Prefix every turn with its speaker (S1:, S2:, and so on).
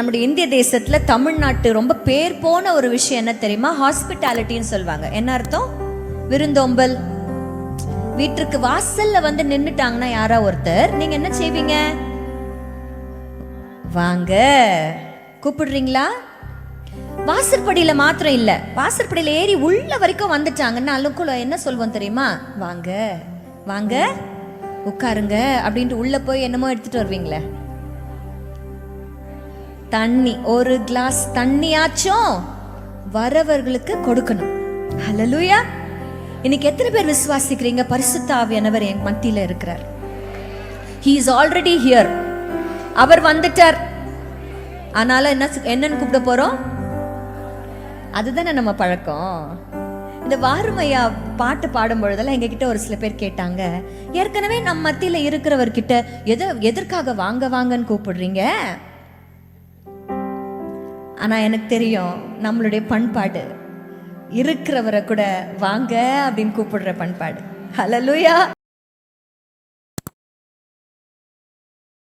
S1: நம்முடைய இந்திய தேசத்தில் தமிழ்நாட்டு ரொம்ப பேர் போன ஒரு விஷயம் என்ன தெரியுமா? ஹாஸ்பிட்டாலிட்டின்னு சொல்லுவாங்க. என்ன அர்த்தம்? விருந்தோம்பல். வீட்டுக்கு வாசல்ல வந்து நின்னுட்டாங்கன்னா யாரா ஒருத்தர்? நீங்க என்ன செய்வீங்க? வாங்க. கூப்பிடுறீங்களா? வாசற்படியில மாத்திரம் இல்ல. வாசற்படியில ஏறி உள்ள வரைக்கும் வந்துட்டாங்கன்னா அலுக்குள்ள என்ன சொல்வோம் தெரியுமா? வாங்க. வாங்க. உட்காருங்க. அப்படின்ட்டு உள்ள போய் என்னமோ எடுத்துட்டு வருவீங்களே. தண்ணி ஒரு கிளாஸ் தண்ணியாச்சும் வரவர்களுக்கு கொடுக்கணும். ஹalleluya இன்னைக்கு எத்தனை பேர் விசுவாசிக்கிறீங்க? பரிசுத்த ஆவியானவர் என் மத்தியில் இருக்கிறார். ஹீ இஸ் ஆல்ரெடி ஹியர் அவர் வந்துட்டார். அதனால என்ன என்னன்னு கூப்பிட போறோம்? அதுதானே நம்ம பழக்கம். இந்த வாருமையா பாட்டு பாடும் பொழுதெல்லாம் எங்ககிட்ட ஒரு சில பேர் கேட்டாங்க ஏற்கனவே நம்ம மத்தியில இருக்கிறவர்கிட்ட எதை எதற்காக வாங்க வாங்கன்னு கூப்பிடுறீங்க? ஆனால் எனக்கு தெரியும் நம்மளுடைய பண்பாடு. இருக்கிறவரை கூட வாங்க அப்படின்னு கூப்பிடுற பண்பாடு. ஹalleluya